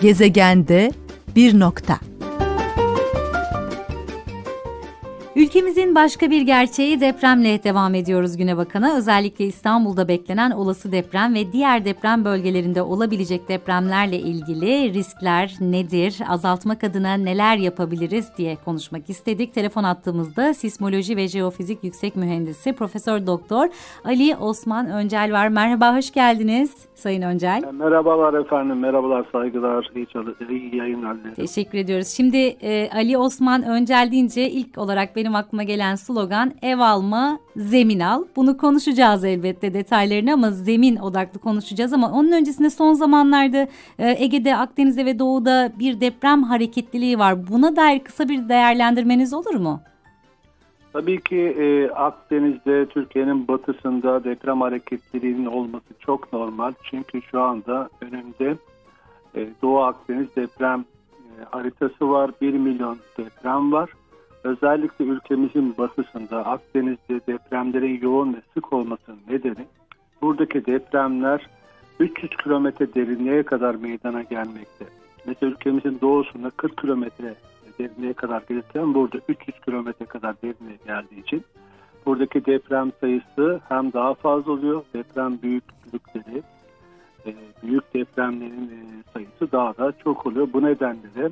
Gezegende bir nokta. Ülkemizin başka bir gerçeği depremle devam ediyoruz güne bakana. Özellikle İstanbul'da beklenen olası deprem ve diğer deprem bölgelerinde olabilecek depremlerle ilgili riskler nedir, azaltmak adına neler yapabiliriz diye konuşmak istedik. Telefon attığımızda Sismoloji ve Jeofizik Yüksek Mühendisi Profesör Doktor Ali Osman Öncel var. Merhaba, hoş geldiniz Sayın Öncel. Merhabalar efendim, merhabalar, saygılar, iyi, iyi yayınlar dilerim. Teşekkür ediyoruz. Şimdi e, Ali Osman Öncel deyince ilk olarak benim aklıma gelen slogan ev alma, zemin al. Bunu konuşacağız elbette detaylarını ama zemin odaklı konuşacağız ama onun öncesinde son zamanlarda e, Ege'de, Akdeniz'de ve Doğu'da bir deprem hareketliliği var. Buna dair kısa bir değerlendirmeniz olur mu? Tabii ki e, Akdeniz'de, Türkiye'nin batısında deprem hareketliliğinin olması çok normal. Çünkü şu anda önümde e, Doğu Akdeniz deprem e, haritası var. 1 milyon deprem var. Özellikle ülkemizin batısında Akdeniz'de depremlerin yoğun ve sık olmasının nedeni buradaki depremler 300 kilometre derinliğe kadar meydana gelmekte. Mesela ülkemizin doğusunda 40 kilometre derinliğe kadar gelirken burada 300 kilometre kadar derinliğe geldiği için buradaki deprem sayısı hem daha fazla oluyor, deprem büyüklükleri, e, büyük depremlerin e, sayısı daha da çok oluyor. Bu nedenle de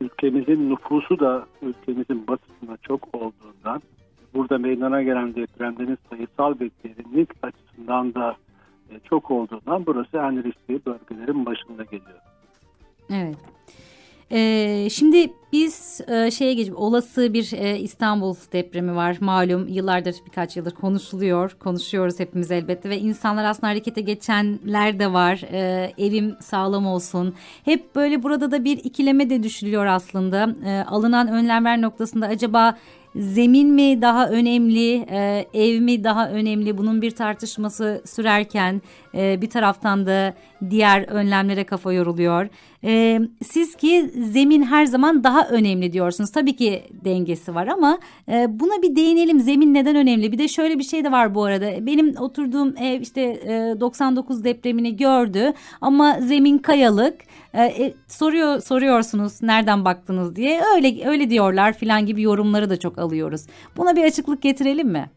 ülkemizin nüfusu da ülkemizin batısında çok olduğundan burada meydana gelen depremlerin sayısal ve derinlik açısından da e, çok olduğundan burası en riskli bölgelerin başında geliyor. Evet. Ee, şimdi biz e, şeye geçip olası bir e, İstanbul depremi var. Malum yıllardır birkaç yıldır konuşuluyor konuşuyoruz hepimiz elbette ve insanlar aslında harekete geçenler de var. Ee, evim sağlam olsun. Hep böyle burada da bir ikileme de düşülüyor aslında. Ee, alınan önlemler noktasında acaba zemin mi daha önemli, e, ev mi daha önemli? Bunun bir tartışması sürerken e, bir taraftan da diğer önlemlere kafa yoruluyor. E, siz ki zemin her zaman daha önemli diyorsunuz. Tabii ki dengesi var ama e, buna bir değinelim. Zemin neden önemli? Bir de şöyle bir şey de var bu arada. Benim oturduğum ev işte e, 99 depremini gördü ama zemin kayalık. E, e, soruyor soruyorsunuz nereden baktınız diye. Öyle öyle diyorlar filan gibi yorumları da çok alıyoruz. Buna bir açıklık getirelim mi?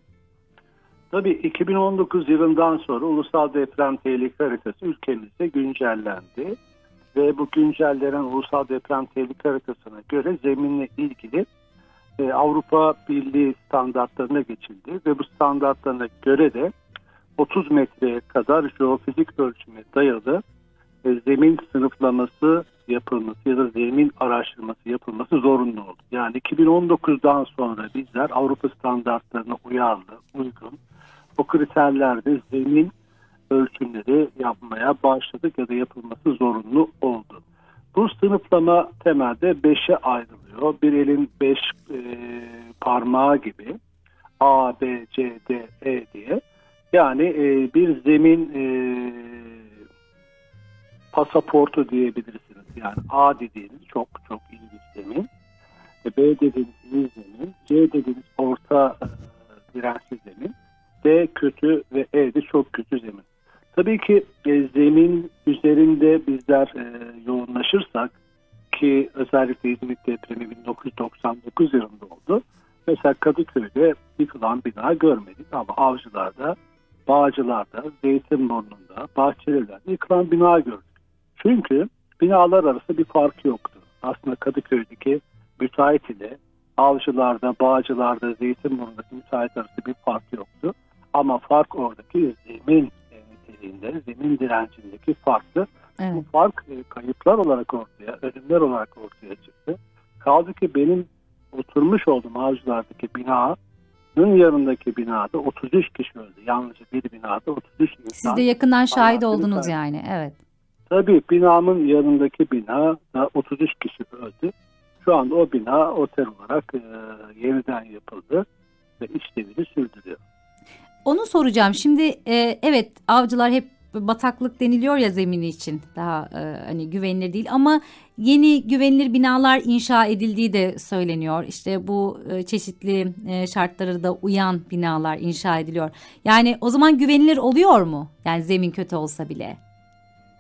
Tabii 2019 yılından sonra ulusal deprem tehlike haritası ülkemizde güncellendi. Ve bu güncellenen ulusal deprem tehlike haritasına göre zeminle ilgili e, Avrupa Birliği standartlarına geçildi. Ve bu standartlarına göre de 30 metreye kadar jeofizik ölçüme dayalı zemin sınıflaması yapılması ya da zemin araştırması yapılması zorunlu oldu. Yani 2019'dan sonra bizler Avrupa standartlarına uyarlı, uygun o kriterlerde zemin ölçümleri yapmaya başladık ya da yapılması zorunlu oldu. Bu sınıflama temelde 5'e ayrılıyor. Bir elin 5 parmağı gibi A, B, C, D, E diye. Yani e, bir zemin e, pasaportu diyebilirsiniz. Yani A dediğiniz çok çok bir zemin. B dediğiniz iyi zemin. C dediğiniz orta e, dirençli zemin. D kötü ve E de çok kötü zemin. Tabii ki e, zemin üzerinde bizler e, yoğunlaşırsak ki özellikle İzmit depremi 1999 yılında oldu. Mesela Kadıköy'de yıkılan bina görmedik ama Avcılar'da, Bağcılar'da, Zeytinburnu'nda, Bahçeliler'de yıkılan bina gördük. Çünkü binalar arasında bir fark yoktu. Aslında Kadıköy'deki müteahhit ile Avcılar'da, Bağcılar'da, Zeytinburnu'ndaki müteahhit arasında bir fark yoktu. Ama fark oradaki zemin e, niteliğinde, zemin direncindeki farktı. Evet. Bu fark e, kayıplar olarak ortaya, ölümler olarak ortaya çıktı. Kaldı ki benim oturmuş olduğum Avcılar'daki binanın yanındaki binada 33 kişi öldü. Yalnızca bir binada 33 insan. Siz de yakından şahit oldunuz yani. Evet. Tabii binamın yanındaki bina da 33 kişi öldü. Şu anda o bina otel olarak e, yeniden yapıldı ve işlevini sürdürüyor. Onu soracağım. Şimdi e, evet avcılar hep bataklık deniliyor ya zemini için. Daha e, hani güvenilir değil ama yeni güvenilir binalar inşa edildiği de söyleniyor. İşte bu e, çeşitli e, şartlara da uyan binalar inşa ediliyor. Yani o zaman güvenilir oluyor mu? Yani zemin kötü olsa bile.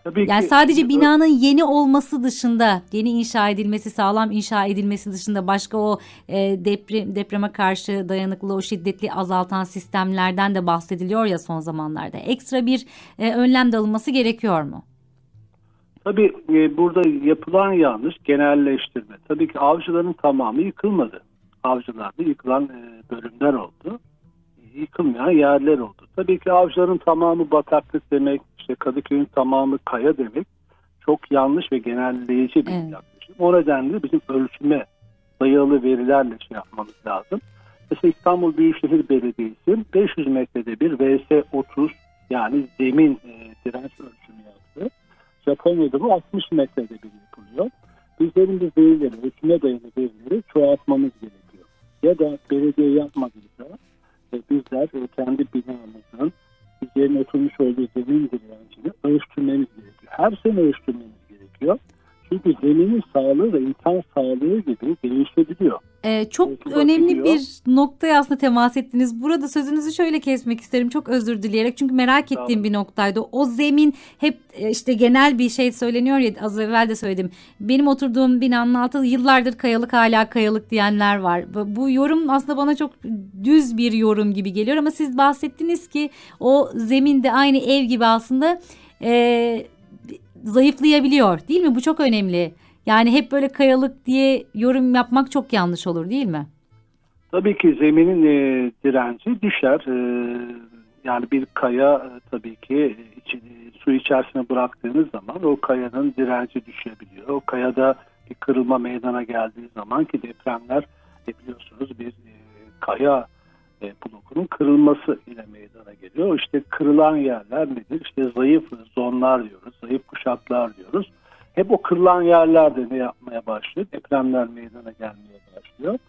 Tabii Yani ki sadece binanın yeni olması dışında, yeni inşa edilmesi, sağlam inşa edilmesi dışında başka o e, deprem depreme karşı dayanıklı o şiddetli azaltan sistemlerden de bahsediliyor ya son zamanlarda. Ekstra bir e, önlem de alınması gerekiyor mu? Tabii e, burada yapılan yanlış genelleştirme. Tabii ki avcıların tamamı yıkılmadı. Avcılarda yıkılan e, bölümler oldu. Yıkılmayan yerler oldu. Tabii ki avcıların tamamı bataklık demek, işte Kadıköy'ün tamamı kaya demek çok yanlış ve genelleyici bir Evet. yaklaşım. O nedenle bizim ölçüme dayalı verilerle şey yapmamız lazım. Mesela İstanbul Büyükşehir Belediyesi 500 metrede bir VS 30 yani zemin e, direnç ölçümü yaptı. Japonya'da bu 60 metrede bir yapılıyor. Bizlerin bu verileri, ölçüme dayalı verileri çoğaltmamız gerekiyor. Ya da belediye yapmadıysa e, bizler kendi binamızın üzerine oturmuş olduğu zemin direncini ölçtürmemiz gerekiyor. Her sene ölçtürmemiz gerekiyor. Çünkü zeminin sağlığı da insan sağlığı gibi değişebiliyor. Ee, çok önemli bakılıyor. bir noktaya aslında temas ettiniz. Burada sözünüzü şöyle kesmek isterim. Çok özür dileyerek. Çünkü merak ettiğim bir noktaydı. O zemin hep e, işte genel bir şey söyleniyor ya az evvel de söyledim. Benim oturduğum binanın altı yıllardır kayalık hala kayalık diyenler var. Bu- Bu yorum aslında bana çok düz bir yorum gibi geliyor ama siz bahsettiniz ki o zeminde aynı ev gibi aslında e, zayıflayabiliyor değil mi? Bu çok önemli. Yani hep böyle kayalık diye yorum yapmak çok yanlış olur değil mi? Tabii ki zeminin e, direnci düşer. E, yani bir kaya e, tabii ki e, içi- su içerisine bıraktığınız zaman o kayanın direnci düşebiliyor. O kayada bir kırılma meydana geldiği zaman ki depremler e, biliyorsunuz bir e, kaya e, blokunun kırılması ile meydana geliyor. İşte kırılan yerler nedir? İşte zayıf zonlar diyoruz, zayıf kuşaklar diyoruz. Hep o kırılan yerlerde ne yapmaya başlıyor? Depremler meydana gelmeye başlıyor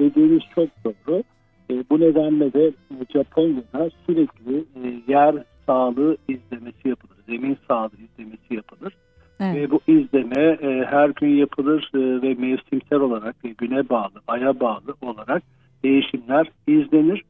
dediğiniz çok doğru. E, bu nedenle de e, Japonya'da sürekli e, yer sağlığı izlemesi yapılır. Zemin sağlığı izlemesi yapılır. Evet. Ve bu izleme e, her gün yapılır e, ve mevsimsel olarak e, güne bağlı, aya bağlı olarak değişimler izlenir.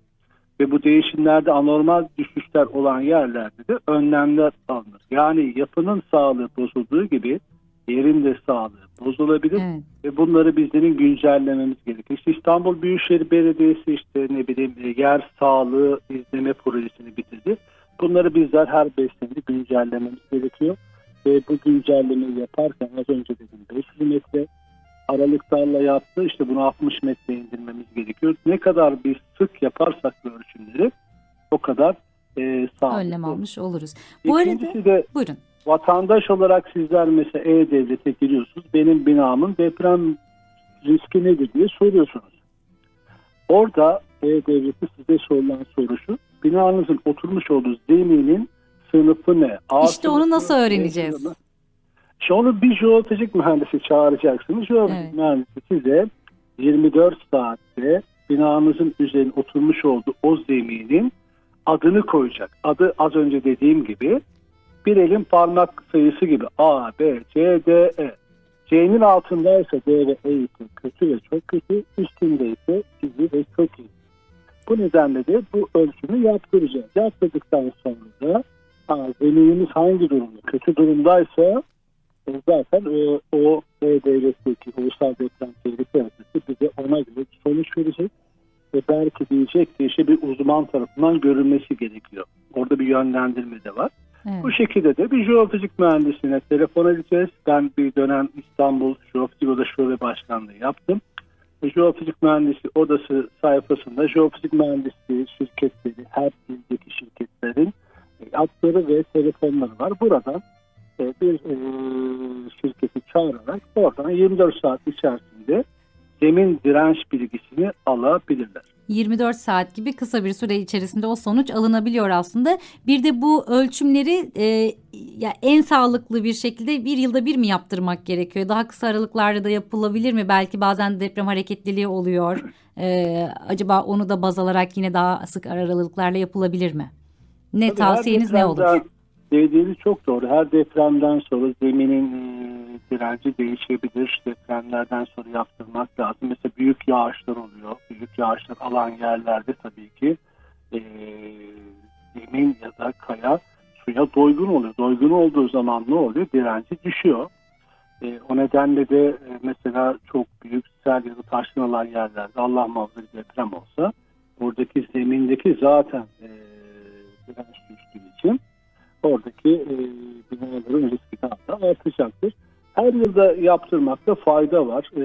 Ve bu değişimlerde anormal düşüşler olan yerlerde de önlemler alınır. Yani yapının sağlığı bozulduğu gibi yerin de sağlığı bozulabilir Evet. ve bunları bizlerin güncellememiz gerekiyor. İşte İstanbul Büyükşehir Belediyesi işte ne bileyim e, yer sağlığı izleme projesini bitirdi. Bunları bizler her 5 senede güncellememiz gerekiyor. Ve bu güncellemeyi yaparken az önce dedim 500 metre aralıklarla yaptı. İşte bunu 60 metre indirmemiz gerekiyor. Ne kadar bir sık yaparsak bu ölçümleri o kadar e, sağlıklı. Önlem almış oluruz. Bu İkincisi arada de buyurun. vatandaş olarak sizler mesela E-Devlet'e giriyorsunuz. Benim binamın deprem riski nedir diye soruyorsunuz. Orada E-Devlet'e size sorulan soru şu. Binanızın oturmuş olduğu zeminin sınıfı ne? A İşte onu sınıfı, nasıl B öğreneceğiz? sınıfı. Onu bir jeolojik mühendisi çağıracaksınız. Jeolojik Evet. mühendisi size 24 saatte binanızın üzerine oturmuş olduğu o zeminin adını koyacak. Adı az önce dediğim gibi bir elin parmak sayısı gibi A, B, C, D, E. C'nin altındaysa D ve E ise kötü ve çok kötü, üstünde ise iyi ve çok iyi. Bu nedenle de bu ölçümü yaptıracağız. Yaptırdıktan sonra da ha, zeminimiz hangi durumda? Kötü durumdaysa zaten e, o e, devletteki ulusal deprem tehlike haritası bize ona göre sonuç verecek ve belki diyecek ki işte bir uzman tarafından görülmesi gerekiyor. Orada bir yönlendirme de var. Evet. Bu şekilde de bir jeofizik mühendisine telefon edeceğiz. Ben bir dönem İstanbul Jeofizik Oda Şube Başkanlığı yaptım. Jeofizik Mühendisi Odası sayfasında jeofizik mühendisliği şirketleri, her ildeki şirketlerin adları ve telefonları var. Buradan e, bir e, şirketi çağırarak oradan 24 saat içerisinde zemin direnç bilgisini alabilirler. 24 saat gibi kısa bir süre içerisinde o sonuç alınabiliyor aslında. Bir de bu ölçümleri e, ya en sağlıklı bir şekilde bir yılda bir mi yaptırmak gerekiyor? Daha kısa aralıklarda da yapılabilir mi? Belki bazen deprem hareketliliği oluyor. E, acaba onu da baz alarak yine daha sık aralıklarla yapılabilir mi? Ne Tabii tavsiyeniz ne olur? Dediğiniz çok doğru. Her depremden sonra zeminin e, direnci değişebilir. Depremlerden sonra yaptırmak lazım. Mesela büyük yağışlar oluyor. Büyük yağışlar alan yerlerde tabii ki e, zemin ya da kaya ya doygun oluyor. Doygun olduğu zaman ne oluyor? Direnci düşüyor. E, o nedenle de e, mesela çok büyük sel ya da taşlanan yerlerde Allah muhafaza deprem olsa oradaki zemindeki zaten e, direnç düştüğü için oradaki e, binaların riski daha da artacaktır. Her yılda yaptırmakta fayda var. E,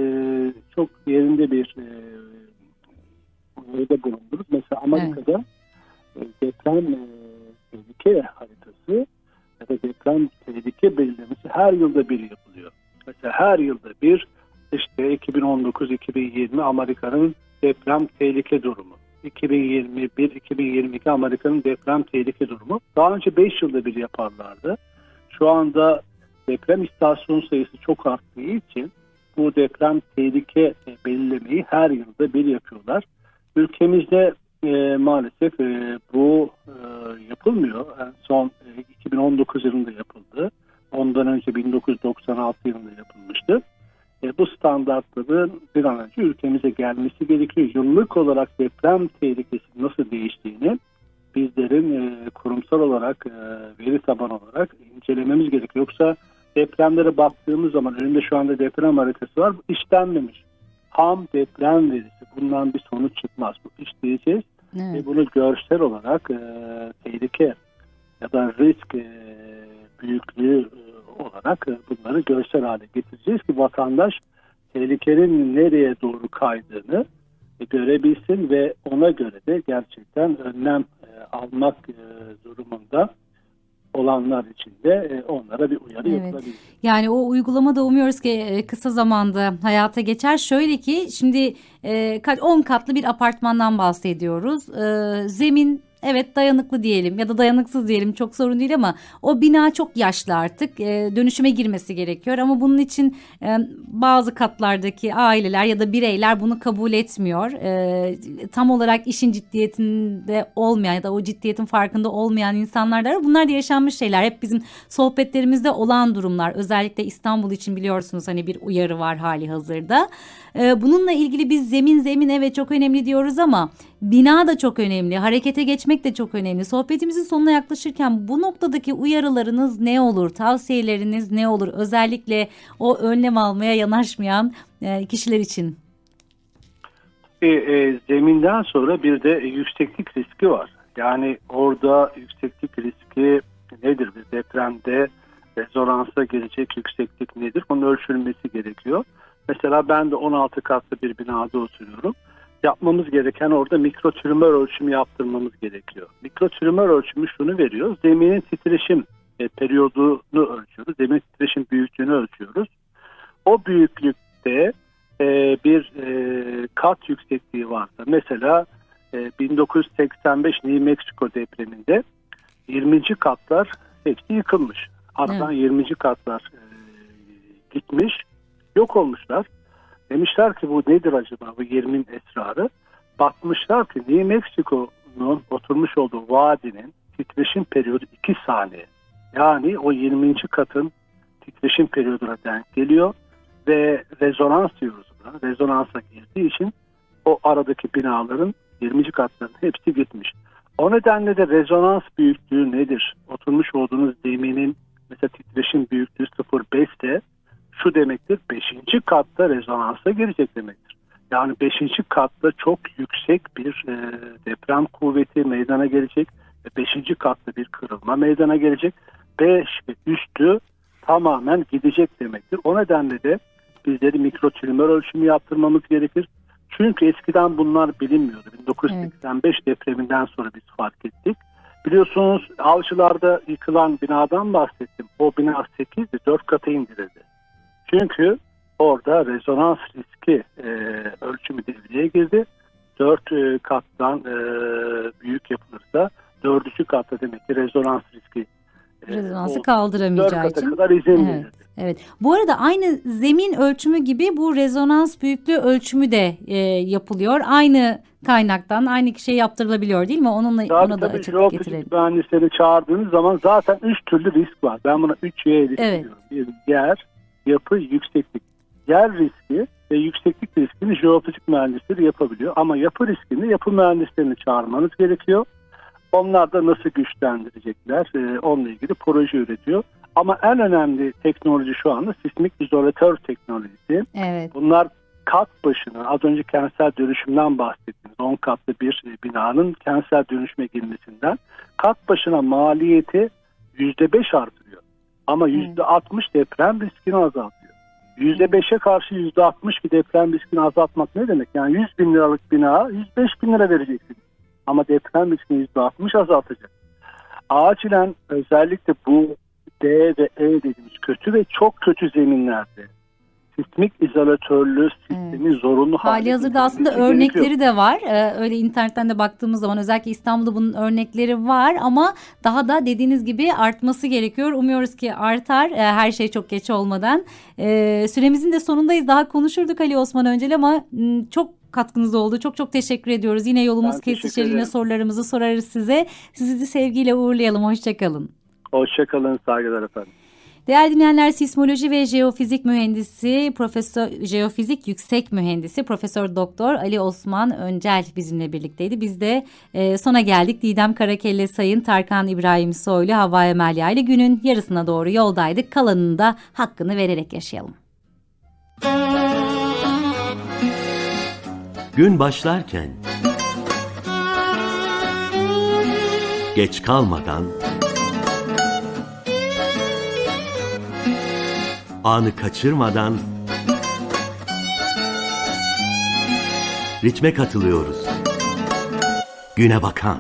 çok yerinde bir e, bulunduruz. Mesela Amerika'da e, deprem e, tehlike haritası ya da deprem tehlike belirlemesi her yılda bir yapılıyor. Mesela her yılda bir işte 2019-2020 Amerika'nın deprem tehlike durumu. 2021-2022 Amerika'nın deprem tehlike durumu. Daha önce 5 yılda bir yaparlardı. Şu anda deprem istasyon sayısı çok arttığı için bu deprem tehlike belirlemeyi her yılda bir yapıyorlar. Ülkemizde e, maalesef e, bu e, yapılmıyor. En son e, 2019 yılında yapıldı. Ondan önce 1996 yılında yapılmıştı. Standartların bir an önce ülkemize gelmesi gerekiyor. Yıllık olarak deprem tehlikesi nasıl değiştiğini bizlerin e, kurumsal olarak e, veri taban olarak incelememiz gerekiyor. Yoksa depremlere baktığımız zaman önünde şu anda deprem haritası var. Bu işlenmemiş. Ham deprem verisi. Bundan bir sonuç çıkmaz. Bu işleyeceğiz Evet. ve bunu görsel olarak e, tehlike ya da risk e, büyüklüğü e, olarak e, bunları görsel hale getireceğiz ki vatandaş tehlikenin nereye doğru kaydığını görebilsin ve ona göre de gerçekten önlem e, almak e, durumunda olanlar için de e, onlara bir uyarı Evet. yapılabilir. Yani o uygulama da umuyoruz ki kısa zamanda hayata geçer. Şöyle ki şimdi e, kaç 10 katlı bir apartmandan bahsediyoruz. Zemin evet dayanıklı diyelim ya da dayanıksız diyelim çok sorun değil ama o bina çok yaşlı artık E, dönüşüme girmesi gerekiyor ama bunun için e, bazı katlardaki aileler ya da bireyler bunu kabul etmiyor. E, tam olarak işin ciddiyetinde olmayan ya da o ciddiyetin farkında olmayan insanlar da. Bunlar da yaşanmış şeyler. Hep bizim sohbetlerimizde olan durumlar. Özellikle İstanbul için biliyorsunuz hani bir uyarı var hali hazırda. Ee, bununla ilgili biz zemin zemin evet çok önemli diyoruz ama bina da çok önemli. Harekete geçmek de çok önemli. Sohbetimizin sonuna yaklaşırken bu noktadaki uyarılarınız ne olur? Tavsiyeleriniz ne olur? Özellikle o önlem almaya yanaşmayan e, kişiler için. E, e, zeminden sonra bir de yükseklik riski var. Yani orada yükseklik riski nedir? Bir depremde rezonansa gelecek yükseklik nedir? Bunun ölçülmesi gerekiyor. Mesela ben de 16 katlı bir binada oturuyorum. Yapmamız gereken orada mikrotrümör ölçümü yaptırmamız gerekiyor. Mikrotrümör ölçümü şunu veriyor. Zeminin titreşim e, periyodunu ölçüyoruz. Zemin titreşim büyüklüğünü ölçüyoruz. O büyüklükte e, bir e, kat yüksekliği varsa mesela e, 1985 New Mexico depreminde 20. katlar hepsi yıkılmış. Aradan 20. katlar e, gitmiş, yok olmuşlar. Demişler ki bu nedir acaba bu 20'nin esrarı? Bakmışlar ki New Mexico'nun oturmuş olduğu vadinin titreşim periyodu 2 saniye. Yani o 20. katın titreşim periyoduna denk geliyor ve rezonans diyoruz buna. Rezonansa girdiği için o aradaki binaların 20. katların hepsi gitmiş. O nedenle de rezonans büyüklüğü nedir? Oturmuş olduğunuz zeminin mesela titreşim büyüklüğü 0.5 ise şu demektir 5. katta rezonansa girecek demektir. Yani 5. katta çok yüksek bir e, deprem kuvveti meydana gelecek ve 5. katta bir kırılma meydana gelecek. 5 ve üstü tamamen gidecek demektir. O nedenle de bizleri mikrotrümör ölçümü yaptırmamız gerekir. Çünkü eskiden bunlar bilinmiyordu. 1985 depreminden sonra biz fark ettik. Biliyorsunuz avcılarda yıkılan binadan bahsettim. O bina 8'di, 4 kata indirildi. Çünkü orada rezonans riski e, ölçümü devreye girdi. 4 e, kattan e, büyük yapılırsa dördüncü katta demek ki rezonans riski e, Rezonansı. Dört kaldıramayacağı için. kadar izin Evet. verildi. Evet. Bu arada aynı zemin ölçümü gibi bu rezonans büyüklüğü ölçümü de e, yapılıyor. Aynı kaynaktan aynı kişiye yaptırılabiliyor değil mi? Onunla Tabii ona da tabii açıklık getirelim. mühendisleri çağırdığınız zaman zaten üç türlü risk var. Ben buna 3Y risk Evet. diyorum. Bir yer, yapı, yükseklik. Yer riski ve yükseklik riskini jeofizik mühendisleri yapabiliyor. Ama yapı riskini yapı mühendislerini çağırmanız gerekiyor. Onlar da nasıl güçlendirecekler e, onunla ilgili proje üretiyor. Ama en önemli teknoloji şu anda sismik izolatör teknolojisi. Evet. Bunlar kat başına az önce kentsel dönüşümden bahsettiniz. 10 katlı bir e, binanın kentsel dönüşüme girmesinden kat başına maliyeti %5 artırıyor. Ama Evet. %60 deprem riskini azaltıyor. %5'e karşı %60 bir deprem riskini azaltmak ne demek? Yani 100 bin liralık bina 105 bin lira vereceksin. Ama deprem riskini %60 azaltacak. Acilen özellikle bu D ve E dediğimiz kötü ve çok kötü zeminlerde sismik izolatörlü sistemi zorunlu hale Hali hazırda aslında örnekleri de var. Ee, öyle internetten de baktığımız zaman özellikle İstanbul'da bunun örnekleri var ama daha da dediğiniz gibi artması gerekiyor. Umuyoruz ki artar e, her şey çok geç olmadan. Ee, süremizin de sonundayız. Daha konuşurduk Ali Osman Öncel ama m, çok katkınız oldu. Çok çok teşekkür ediyoruz. Yine yolumuz Ben kesişir. Yine sorularımızı sorarız size. Sizi sevgiyle uğurlayalım. Hoşçakalın. Hoşçakalın, saygılar efendim. Değerli dinleyenler sismoloji ve jeofizik mühendisi, Profesör Jeofizik Yüksek Mühendisi Profesör Doktor Ali Osman Öncel bizimle birlikteydi. Biz de e, sona geldik. Didem Karakelle Sayın Tarkan İbrahim Soylu Hava Emelya ile günün yarısına doğru yoldaydık. Kalanını da hakkını vererek yaşayalım. Gün başlarken geç kalmadan anı kaçırmadan ritme katılıyoruz. Güne bakan